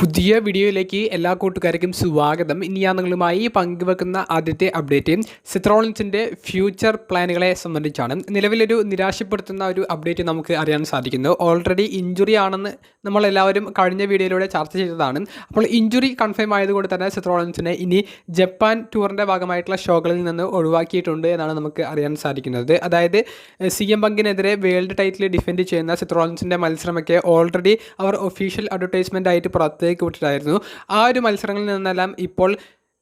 പുതിയ വീഡിയോയിലേക്ക് എല്ലാ കൂട്ടുകാർക്കും സ്വാഗതം. ഇനി ഞാൻ നിങ്ങളുമായി പങ്കുവെക്കുന്ന ആദ്യത്തെ അപ്ഡേറ്റ് സിത്രോളിൻസിന്റെ ഫ്യൂച്ചർ പ്ലാനുകളെ സംബന്ധിച്ചാണ്. നിലവിലൊരു നിരാശപ്പെടുത്തുന്ന ഒരു അപ്ഡേറ്റ് നമുക്ക് അറിയാൻ സാധിക്കുന്നു. ഓൾറെഡി ഇഞ്ചുറി ആണെന്ന് നമ്മളെല്ലാവരും കഴിഞ്ഞ വീഡിയോയിലൂടെ ചർച്ച ചെയ്തതാണ്. അപ്പോൾ ഇഞ്ചുറി കൺഫേം ആയതുകൊണ്ട് തന്നെ സിത്രോളിൻസിനെ ഇനി ജപ്പാൻ ടൂറിന്റെ ഭാഗമായിട്ടുള്ള ഷോകളിൽ നിന്ന് ഒഴിവാക്കിയിട്ടുണ്ട് എന്നാണ് നമുക്ക് അറിയാൻ സാധിക്കുന്നത്. അതായത് സി എം ബങ്കിനെതിരെ വേൾഡ് ടൈറ്റിൽ ഡിഫെൻഡ് ചെയ്യുന്ന സിത്രോളിൻസിന്റെ മത്സരമൊക്കെ ഓൾറെഡി അവർ ഒഫീഷ്യൽ അഡ്വർടൈസ്മെന്റ് ആയിട്ട് പുറത്തേക്ക് വിട്ടിട്ടായിരുന്നു. ആ ഒരു മത്സരങ്ങളിൽ നിന്നെല്ലാം ഇപ്പോൾ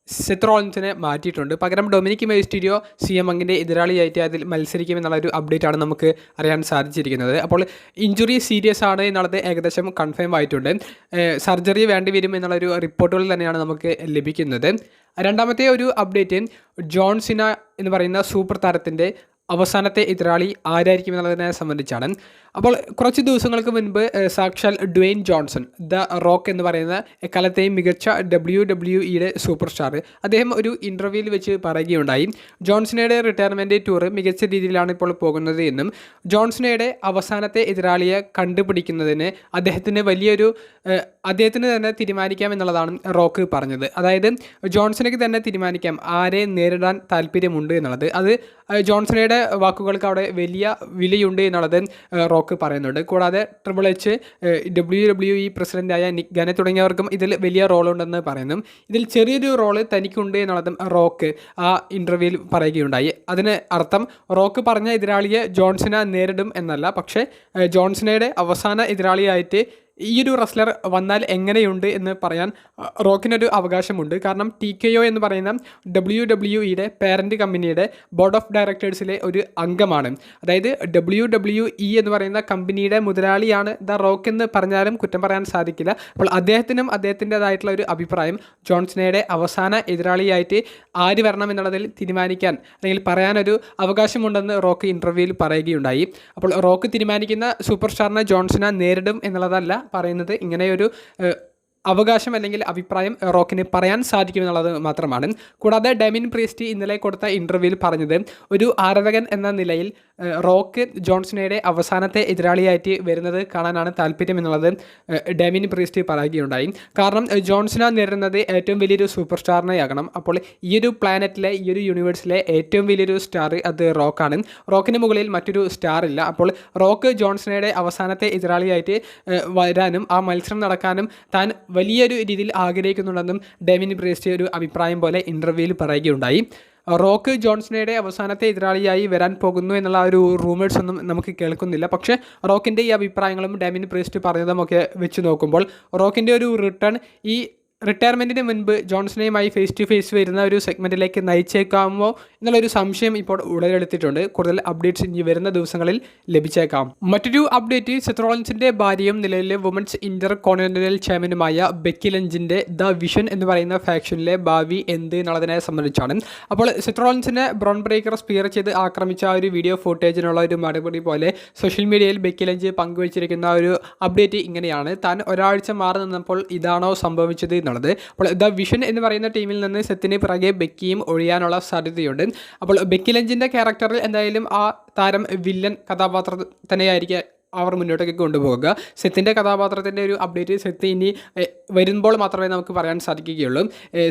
സെത്രോളിൻസിനെ മാറ്റിയിട്ടുണ്ട്. പകരം ഡൊമിനിക് മെയ്സ്റ്റീരിയോ സി എം അങ്ങിന്റെ എതിരാളിയായിട്ട് അതിൽ മത്സരിക്കുമെന്നുള്ള ഒരു അപ്ഡേറ്റ് ആണ് നമുക്ക് അറിയാൻ സാധിച്ചിരിക്കുന്നത്. അപ്പോൾ ഇഞ്ചുറി സീരിയസ് ആണ് എന്നുള്ളത് ഏകദേശം കൺഫേം ആയിട്ടുണ്ട്. സർജറി വേണ്ടി വരും എന്നുള്ളൊരു റിപ്പോർട്ടുകൾ തന്നെയാണ് നമുക്ക് ലഭിക്കുന്നത്. രണ്ടാമത്തെ ഒരു അപ്ഡേറ്റ് ജോൺസിന എന്ന് പറയുന്ന സൂപ്പർ താരത്തിന്റെ അവസാനത്തെ എതിരാളി ആരായിരിക്കും എന്നുള്ളതിനെ സംബന്ധിച്ചാണ്. അപ്പോൾ കുറച്ച് ദിവസങ്ങൾക്ക് മുൻപ് സാക്ഷാൽ ഡ്വെയിൻ ജോൺസൺ ദ റോക്ക് എന്ന് പറയുന്ന എക്കാലത്തെയും മികച്ച ഡബ്ല്യു ഡബ്ല്യു ഇയുടെ സൂപ്പർ സ്റ്റാർ അദ്ദേഹം ഒരു ഇന്റർവ്യൂവിൽ വെച്ച് പറയുകയുണ്ടായി. ജോൺസണയുടെ റിട്ടയർമെന്റ് ടൂർ മികച്ച രീതിയിലാണ് ഇപ്പോൾ പോകുന്നത് എന്നും ജോൺസണയുടെ അവസാനത്തെ എതിരാളിയെ കണ്ടുപിടിക്കുന്നതിന് അദ്ദേഹത്തിന് വലിയൊരു അദ്ദേഹത്തിന് തന്നെ തീരുമാനിക്കാം എന്നുള്ളതാണ് റോക്ക് പറഞ്ഞത്. അതായത് ജോൺസണയ്ക്ക് തന്നെ തീരുമാനിക്കാം ആരെ നേരിടാൻ താല്പര്യമുണ്ട് എന്നുള്ളത്. അത് ജോൺസണയുടെ വാക്കുകൾക്ക് അവിടെ വലിയ വിലയുണ്ട് എന്നുള്ളത് റോക്ക് പറയുന്നുണ്ട്. കൂടാതെ triple H W W E പ്രസിഡന്റായ നിക് ഗനെ തുടങ്ങിയവർക്കും ഇതിൽ വലിയ റോളുണ്ടെന്ന് പറയുന്നു. ഇതിൽ ചെറിയൊരു റോൾ തനിക്കുണ്ട് എന്നുള്ളതും റോക്ക് ആ ഇന്റർവ്യൂവിൽ പറയുകയുണ്ടായി. അതിന് അർത്ഥം റോക്ക് പറഞ്ഞ എതിരാളിയെ ജോൺസന നേരിടും എന്നല്ല. പക്ഷേ ജോൺസനയുടെ അവസാന എതിരാളിയായിട്ട് ഈ ഒരു റെസ്ലർ വന്നാൽ എങ്ങനെയുണ്ട് എന്ന് പറയാൻ റോക്കിനൊരു അവകാശമുണ്ട്. കാരണം ടി കെ ഒ എന്ന് പറയുന്ന ഡബ്ല്യു ഡബ്ല്യു ഇയുടെ പേരന്റ് കമ്പനിയുടെ ബോർഡ് ഓഫ് ഡയറക്ടേഴ്സിലെ ഒരു അംഗമാണ്. അതായത് ഡബ്ല്യു ഡബ്ല്യു ഇ എന്ന് പറയുന്ന കമ്പനിയുടെ മുതലാളിയാണ് ദ റോക്ക് എന്ന് പറഞ്ഞാലും കുറ്റം പറയാൻ സാധിക്കില്ല. അപ്പോൾ അദ്ദേഹത്തിനും അദ്ദേഹത്തിന്റെതായിട്ടുള്ള ഒരു അഭിപ്രായം ജോൺസിനയുടെ അവസാന എതിരാളിയായിട്ട് ആര് വരണം എന്നുള്ളതിൽ തീരുമാനിക്കാൻ അല്ലെങ്കിൽ പറയാനൊരു അവകാശമുണ്ടെന്ന് റോക്ക് ഇന്റർവ്യൂവിൽ പറയുകയുണ്ടായി. അപ്പോൾ റോക്ക് തീരുമാനിക്കുന്ന സൂപ്പർ സ്റ്റാറിനെ ജോൺസിനെ നേരിടും എന്നുള്ളതല്ല പറയുന്നത് ഇങ്ങനെയൊരു അവകാശം അല്ലെങ്കിൽ അഭിപ്രായം റോക്കിന് പറയാൻ സാധിക്കുമെന്നുള്ളത് മാത്രമാണ്. കൂടാതെ ഡെമിൻ പ്രീസ്റ്റി ഇന്നലെ കൊടുത്ത ഇന്റർവ്യൂവിൽ പറഞ്ഞത് ഒരു ആരാധകൻ എന്ന നിലയിൽ റോക്ക് ജോൺസണയുടെ അവസാനത്തെ എതിരാളിയായിട്ട് വരുന്നത് കാണാനാണ് താല്പര്യം എന്നുള്ളത് ഡെമിൻ പ്രീസ്റ്റ് പറയുകയുണ്ടായി. കാരണം ജോൺസന നേരിടുന്നത് ഏറ്റവും വലിയൊരു സൂപ്പർ സ്റ്റാറിനെയാകണം അപ്പോൾ ഈ ഒരു പ്ലാനറ്റിലെ ഈ ഒരു യൂണിവേഴ്സിലെ ഏറ്റവും വലിയൊരു സ്റ്റാർ അത് റോക്കാണ്. റോക്കിന് മുകളിൽ മറ്റൊരു സ്റ്റാർ ഇല്ല. അപ്പോൾ റോക്ക് ജോൺസണയുടെ അവസാനത്തെ എതിരാളിയായിട്ട് വരാനും ആ മത്സരം നടക്കാനും താൻ വലിയൊരു രീതിയിൽ ആഗ്രഹിക്കുന്നുണ്ടെന്നും ഡെമിൻ പ്രീസ്റ്റ് ഒരു അഭിപ്രായം പോലെ ഇന്റർവ്യൂവിൽ പറയുകയുണ്ടായി. റോക്ക് ജോൺസണയുടെ അവസാനത്തെ എതിരാളിയായി വരാൻ പോകുന്നു എന്നുള്ള ഒരു റൂമേഴ്സ് ഒന്നും നമുക്ക് കേൾക്കുന്നില്ല. പക്ഷേ റോക്കിന്റെ ഈ അഭിപ്രായങ്ങളും ഡാമിൻ പ്രീസ്റ്റ് പറഞ്ഞതുമൊക്കെ വെച്ച് നോക്കുമ്പോൾ റോക്കിന്റെ ഒരു റിട്ടേൺ ഈ റിട്ടയർമെന്റിന് മുൻപ് ജോൺസണുമായി ഫേസ് ടു ഫേസ് വരുന്ന ഒരു സെഗ്മെന്റിലേക്ക് നയിച്ചേക്കാമോ എന്നുള്ളൊരു സംശയം ഇപ്പോൾ ഉടലെടുത്തിട്ടുണ്ട്. കൂടുതൽ അപ്ഡേറ്റ്സ് ഇനി വരുന്ന ദിവസങ്ങളിൽ ലഭിച്ചേക്കാം. മറ്റൊരു അപ്ഡേറ്റ് സെത്രോളൻസിന്റെ ഭാര്യയും നിലവിലെ വുമൻസ് ഇന്റർ കോണ്ടിനെന്റൽ ചാമ്പ്യനുമായ ബെക്കി ലഞ്ചിന്റെ ദ വിഷൻ എന്ന് പറയുന്ന ഫാക്ഷനിലെ ഭാവി എന്ത് എന്നുള്ളതിനെ സംബന്ധിച്ചാണ്. അപ്പോൾ സെത്രോളൻസിനെ ബ്രോൺ ബ്രേക്കർ സ്പിയർ ചെയ്ത് ആക്രമിച്ച ആ ഒരു വീഡിയോ ഫുട്ടേജിനുള്ള ഒരു മറുപടി പോലെ സോഷ്യൽ മീഡിയയിൽ ബെക്കി ലഞ്ച് പങ്കുവച്ചിരിക്കുന്ന ഒരു അപ്ഡേറ്റ് ഇങ്ങനെയാണ്. താൻ ഒരാഴ്ച മാറി നിന്നപ്പോൾ ഇതാണോ സംഭവിച്ചത് എന്നുള്ളത് അപ്പോൾ ദ വിഷൻ എന്ന് പറയുന്ന ടീമിൽ നിന്ന് സെത്തിന് പിറകെ ബെക്കിയും ഒഴിയാനുള്ള സാധ്യതയുണ്ട്. അപ്പോൾ ബെക്കി ലഞ്ചിന്റെ ക്യാരക്ടറിൽ എന്തായാലും ആ താരം വില്ലൻ കഥാപാത്രം തന്നെയായിരിക്കും അവർ മുന്നോട്ടേക്ക് കൊണ്ടുപോകുക. സെത്തിന്റെ കഥാപാത്രത്തിന്റെ ഒരു അപ്ഡേറ്റ് സെത്ത് ഇനി വരുമ്പോൾ മാത്രമേ നമുക്ക് പറയാൻ സാധിക്കുകയുള്ളൂ.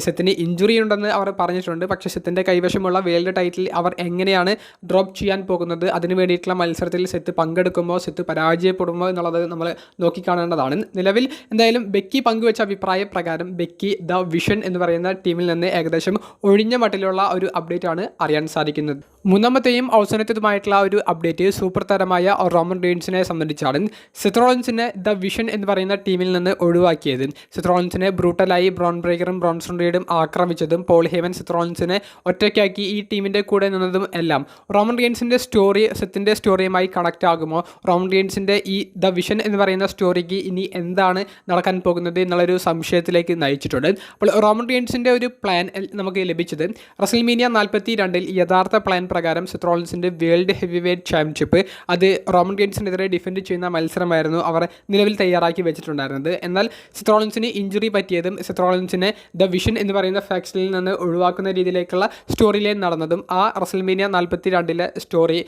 സെത്തിന് ഇഞ്ചുറി ഉണ്ടെന്ന് അവർ പറഞ്ഞിട്ടുണ്ട്. പക്ഷേ സെത്തിന്റെ കൈവശമുള്ള വേൾഡ് ടൈറ്റിൽ അവർ എങ്ങനെയാണ് ഡ്രോപ്പ് ചെയ്യാൻ പോകുന്നത്? അതിന് വേണ്ടിയിട്ടുള്ള മത്സരത്തിൽ സെത്ത് പങ്കെടുക്കുമ്പോൾ സെത്ത് പരാജയപ്പെടുമോ എന്നുള്ളത് നമ്മൾ നോക്കിക്കാണേണ്ടതാണ്. നിലവിൽ എന്തായാലും ബെക്കി പങ്കുവച്ച അഭിപ്രായ പ്രകാരം ബെക്കി ദ വിഷൻ എന്ന് പറയുന്ന ടീമിൽ നിന്ന് ഏകദേശം ഒഴിഞ്ഞ മട്ടിലുള്ള ഒരു അപ്ഡേറ്റ് ആണ് അറിയാൻ സാധിക്കുന്നത്. മൂന്നാമത്തെയും അവസാനത്തേതുമായിട്ടുള്ള ഒരു അപ്ഡേറ്റ് സൂപ്പർ താരമായ റോമൻ റെയിൻസിനെ സംബന്ധിച്ചാണ് സിത്രോൺസിനെ ദ വിഷൻ എന്ന് പറയുന്ന ടീമിൽ നിന്ന് ഒഴിവാക്കിയത്. സിത്രോൺസിനെ ബ്രൂട്ടലായി ബ്രോൺ ബ്രേക്കറും ബ്രോൺസൺ റീഡും ആക്രമിച്ചതും പോൾ ഹേവൻ സിത്രോൺസിനെ ഒറ്റയ്ക്കാക്കി ഈ ടീമിന്റെ കൂടെ നിന്നതും എല്ലാം. റോമൻ റീൻസിന്റെ സ്റ്റോറി സെത്തിന്റെ സ്റ്റോറിയുമായി കണക്റ്റ് ആകുമോ? റോമൻ റീൻസിന്റെ ഈ ദ വിഷൻ എന്ന് പറയുന്ന സ്റ്റോറിക്ക് ഇനി എന്താണ് നടക്കാൻ പോകുന്നത് എന്നുള്ളൊരു സംശയത്തിലേക്ക് നയിച്ചിട്ടുണ്ട്. അപ്പോൾ റോമൻ റീൻസിന്റെ ഒരു പ്ലാൻ നമുക്ക് ലഭിച്ചത് റസൽമീനിയ നാൽപ്പത്തി രണ്ടിൽ യഥാർത്ഥ പ്ലാൻ പ്രകാരം സിത്രോൺസിന്റെ വേൾഡ് ഹെവി വെയ്റ്റ് ചാമ്പ്യൻഷിപ്പ് അത് റോമൻ ഗെയിൻസിനെതിരെ ഡിഫെൻഡ് ചെയ്യുന്ന മത്സരമായിരുന്നു അവർ നിലവിൽ തയ്യാറാക്കി വെച്ചിട്ടുണ്ടായിരുന്നത്. എന്നാൽ സിത്രോളൻസിന് ഇഞ്ചുറി പറ്റിയതും സിത്രോളൻസിനെ ദ വിഷൻ എന്ന് പറയുന്ന ഫാക്സിൽ നിന്ന് ഒഴിവാക്കുന്ന രീതിയിലേക്കുള്ള സ്റ്റോറി നടന്നതും ആ റസൽമീനിയ നാൽപ്പത്തി രണ്ടിലെ സ്റ്റോറി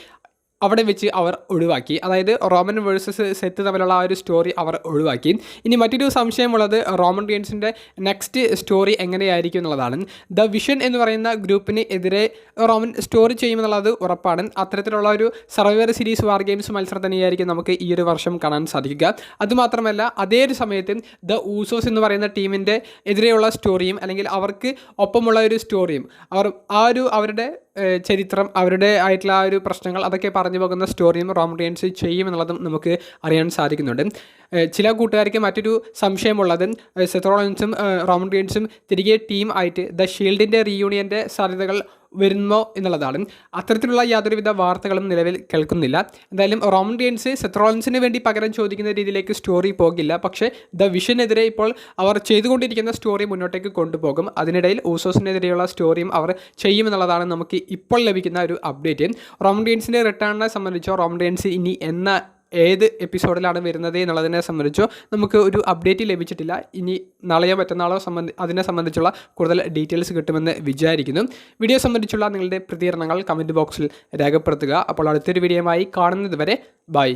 അവിടെ വെച്ച് അവർ ഒഴിവാക്കി. അതായത് റോമൻ വേഴ്സസ് സെറ്റ് തമ്മിലുള്ള ആ ഒരു സ്റ്റോറി അവർ ഒഴിവാക്കി. ഇനി മറ്റൊരു സംശയമുള്ളത് റോമൻ റിയൻസിന്റെ നെക്സ്റ്റ് സ്റ്റോറി എങ്ങനെയായിരിക്കും എന്നുള്ളതാണ്. ദ വിഷൻ എന്ന് പറയുന്ന ഗ്രൂപ്പിന് എതിരെ റോമൻ സ്റ്റോറി ചെയ്യുമെന്നുള്ളത് ഉറപ്പാണ്. അത്തരത്തിലുള്ള ഒരു സർവൈവർ സീരീസ് വാർ ഗെയിംസ് മത്സരം തന്നെയായിരിക്കും നമുക്ക് ഈ ഒരു വർഷം കാണാൻ സാധിക്കുക. അതുമാത്രമല്ല അതേ ഒരു സമയത്ത് ദ ഊസോസ് എന്ന് പറയുന്ന ടീമിന്റെ എതിരെയുള്ള സ്റ്റോറിയും അല്ലെങ്കിൽ അവർക്ക് ഒപ്പമുള്ള ഒരു സ്റ്റോറിയും അവർ ആ ഒരു അവരുടെ ചരിത്രം അവരുടെ ആയിട്ടുള്ള ആ ഒരു പ്രശ്നങ്ങൾ അതൊക്കെ പറഞ്ഞു പോകുന്ന സ്റ്റോറിയും റോമഡിയൻസ് ചെയ്യുമെന്നുള്ളതും നമുക്ക് അറിയാൻ സാധിക്കുന്നുണ്ട്. ചില കൂട്ടുകാർക്ക് മറ്റൊരു സംശയമുള്ളത് സെത്രോളൻസും റോമഡിയൻസും തിരികെ ടീം ആയിട്ട് ദ ഷീൽഡിന്റെ റീയൂണിയന്റെ സാധ്യതകൾ വരുന്നോ എന്നുള്ളതാണ്. അത്തരത്തിലുള്ള യാതൊരുവിധ വാർത്തകളും നിലവിൽ കേൾക്കുന്നില്ല. എന്തായാലും റോമൻ ഡിയൻസ് സെത്രോളൻസിന് വേണ്ടി പകരം ചോദിക്കുന്ന രീതിയിലേക്ക് സ്റ്റോറി പോകില്ല. പക്ഷേ ദ വിഷനെതിരെ ഇപ്പോൾ അവർ ചെയ്തുകൊണ്ടിരിക്കുന്ന സ്റ്റോറി മുന്നോട്ടേക്ക് കൊണ്ടുപോകും. അതിനിടയിൽ ഊസോസിനെതിരെയുള്ള സ്റ്റോറിയും അവർ ചെയ്യുമെന്നുള്ളതാണ് നമുക്ക് ഇപ്പോൾ ലഭിക്കുന്ന ഒരു അപ്ഡേറ്റ്. റോമൻ ഡിയൻസിന്റെ റിട്ടേണിനെ സംബന്ധിച്ചോ റോമൻ ഡിയൻസ് ഇനി എന്ന ഏത് എപ്പിസോഡിലാണ് വരുന്നത് എന്നുള്ളതിനെ സംബന്ധിച്ചോ നമുക്ക് ഒരു അപ്ഡേറ്റ് ലഭിച്ചിട്ടില്ല. ഇനി നാളെയോ മറ്റന്നാളോ സംബന്ധി അതിനെ സംബന്ധിച്ചുള്ള കൂടുതൽ ഡീറ്റെയിൽസ് കിട്ടുമെന്ന് വിചാരിക്കുന്നു. വീഡിയോ സംബന്ധിച്ചുള്ള നിങ്ങളുടെ പ്രതികരണങ്ങൾ കമന്റ് ബോക്സിൽ രേഖപ്പെടുത്തുക. അപ്പോൾ അടുത്തൊരു വീഡിയോയുമായി കാണുന്നത് വരെ ബൈ